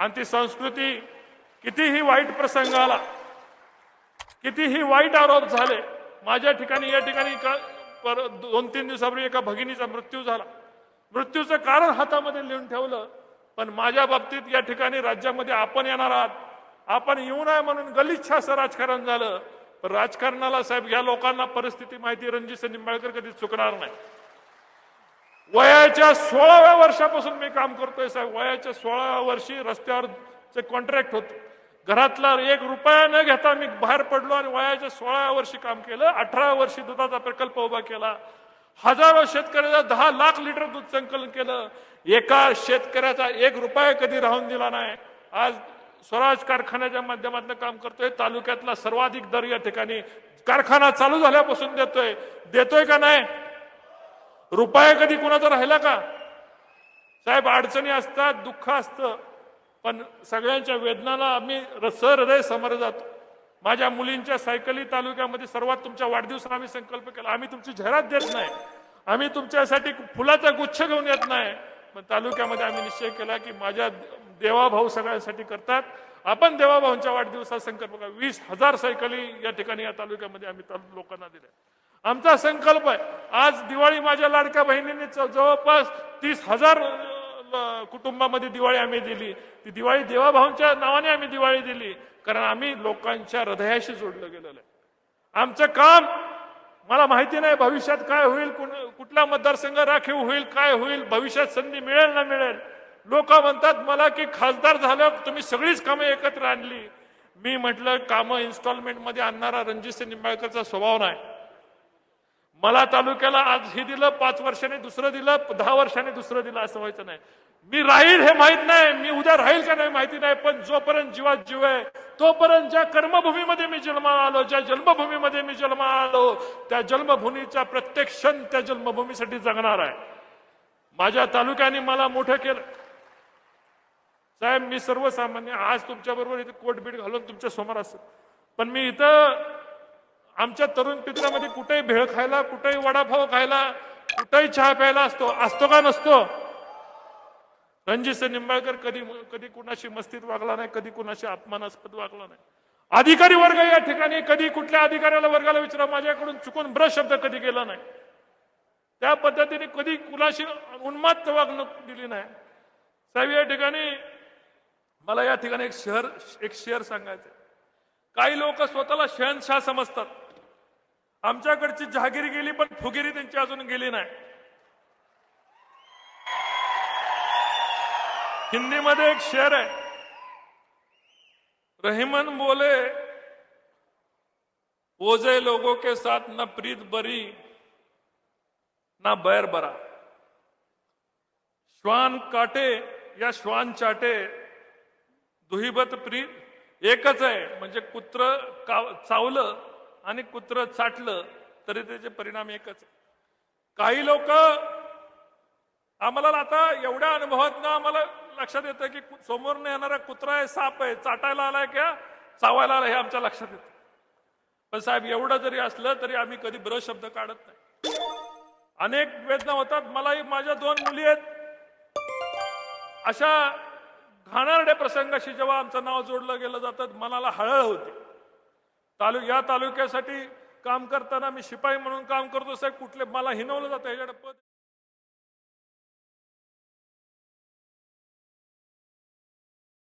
आणि ती संस्कृती कितीही वाईट प्रसंग आला कितीही वाईट आरोप झाले माझ्या ठिकाणी या ठिकाणी पर दोन तीन दिवसापूर्वी एका भगिनीचा मृत्यू झाला. मृत्यूचं कारण हातामध्ये लिहून ठेवलं पण माझ्या बाबतीत या ठिकाणी राज्यामध्ये आपण येणार आहात. आपण येऊ नये म्हणून गलिच्छ असं राजकारण झालं. पण राजकारणाला साहेब या लोकांना परिस्थिती माहिती रणजित निंबाळकर कधी चुकणार नाही. वयाच्या सोळाव्या वर्षापासून मी काम करतोय साहेब. वयाच्या सोळाव्या वर्षी रस्त्यावरचे कॉन्ट्रॅक्ट होत. घरातला एक रुपया न घेता मी बाहेर पडलो आणि वयाच्या सोळाव्या वर्षी काम केलं. अठरा वर्षी दुधाचा प्रकल्प उभा केला. हजारो शेतकऱ्याचा दहा लाख लिटर दूध संकलन केलं. एका शेतकऱ्याचा एक रुपया कधी राहून दिला नाही. आज स्वराज कारखान्याच्या माध्यमातून काम करतोय. तालुक्यातला सर्वाधिक दर या ठिकाणी कारखाना चालू झाल्यापासून देतोय. देतोय का नाही? रुपया कधी कोणाचा राहिला का? साहेब अडचणी असतात दुःख असतं पण सगळ्यांच्या वेदनाला आम्ही र- सहृदय समोर जातो. माझ्या मुलींच्या सायकली तालुक्यामध्ये सर्वात तुमच्या वाढदिवसाला आम्ही संकल्प केला. आम्ही तुमची जाहिरात देत नाही. आम्ही तुमच्यासाठी फुलाचा गुच्छ घेऊन येत नाही. पण तालुक्यामध्ये आम्ही निश्चय केला की माझ्या देवाभाऊ सगळ्यांसाठी करतात. आपण देवाभाऊंच्या वाढदिवसाचा संकल्प करा. वीस हजार सायकली या ठिकाणी या तालुक्यामध्ये आम्ही तालु- लोकांना दिल्या. आमचा संकल्प आहे. आज दिवाळी माझ्या लाडक्या बहिणीने जवळपास तीस हजार कुटुंबामध्ये दिवाळी आम्ही दिली. ती दिवाळी देवाभाऊंच्या नावाने आम्ही दिवाळी दिली. कारण आम्ही लोकांच्या हृदयाशी जोडलं गेलेलं आहे. आमचं काम मला माहिती नाही भविष्यात काय होईल कुण- कुठला मतदारसंघ राखीव होईल काय होईल भविष्यात संधी मिळेल ना मिळेल. लोक म्हणतात मला की खासदार झालं तुम्ही सगळीच कामं एकत्र आणली. मी म्हटलं कामं इन्स्टॉलमेंटमध्ये आणणारा रणजित निंबाळकरचा स्वभाव नाही. मला तालुक्याला आज हे दिलं पाच वर्षाने दुसरं दिलं दहा वर्षाने दुसरं दिलं असं व्हायचं नाही. मी राहील हे माहीत नाही मी उद्या राहील का नाही माहिती नाही पण जोपर्यंत जीवात जीव आहे तोपर्यंत ज्या कर्मभूमीमध्ये मी जन्मा आलो ज्या जन्मभूमीमध्ये मी जन्मा आलो त्या जन्मभूमीचा प्रत्येक क्षण त्या जन्मभूमीसाठी जगणार आहे. माझ्या तालुक्याने मला मोठं केलं. साहेब मी सर्वसामान्य आज तुमच्या बरोबर इथे कोटबीट घालून तुमच्यासमोर असत पण मी इथं आमच्या तरुण पित्रामध्ये कुठेही भेळ खायला कुठेही वडापाव खायला कुठेही चहा प्यायला असतो असतो का नसतो? रणजित निंबाळकर कधी कधी कुणाशी मस्तीत वागला नाही कधी कुणाशी अपमानास्पद वागला नाही. अधिकारी वर्ग या ठिकाणी कधी कुठल्या अधिकाऱ्याला वर्गाला विचारा माझ्याकडून चुकून ब्रश शब्द कधी गेला नाही. त्या पद्धतीने कधी कुणाशी उन्मात्त वागणूक दिली नाही. साहेब या ठिकाणी मला या ठिकाणी एक शहर एक शेअर सांगायचं काही लोक स्वतःला शहनशाह समजतात. आमच्याकडची जहागिरी गेली पण फुगिरी त्यांची अजून गेली नाही. हिंदीमध्ये एक शेर आहे. रहीमन बोले ओझे लोगों के साथ न प्रीत बरी ना बैर बरा. श्वान काटे या श्वान चाटे दुहिबत प्रीत एकच आहे. म्हणजे कुत्र का चावलं आणि कुत्र चाटलं तरी त्याचे परिणाम एकच. काही लोक आम्हाला आता एवढ्या अनुभवात आम्हाला लक्षात येतं की कु- समोरनं येणारा कुत्रा आहे साप आहे चाटायला आलाय किंवा चावायला आलाय हे आमच्या लक्षात येतं. पण साहेब एवढं जरी असलं तरी आम्ही कधी ब्र शब्द काढत नाही. अनेक वेदना होतात. मलाही माझ्या दोन मुली आहेत. अशा घाणारड्या प्रसंगाशी जेव्हा आमचं नाव जोडलं गेलं जातं मनाला हळहळ होते. तालु या तालुक्यासाठी काम करताना मी शिपाई म्हणून काम करतो साहेब कुठले मला हिनवलं जातं ह्याच्याकडे पद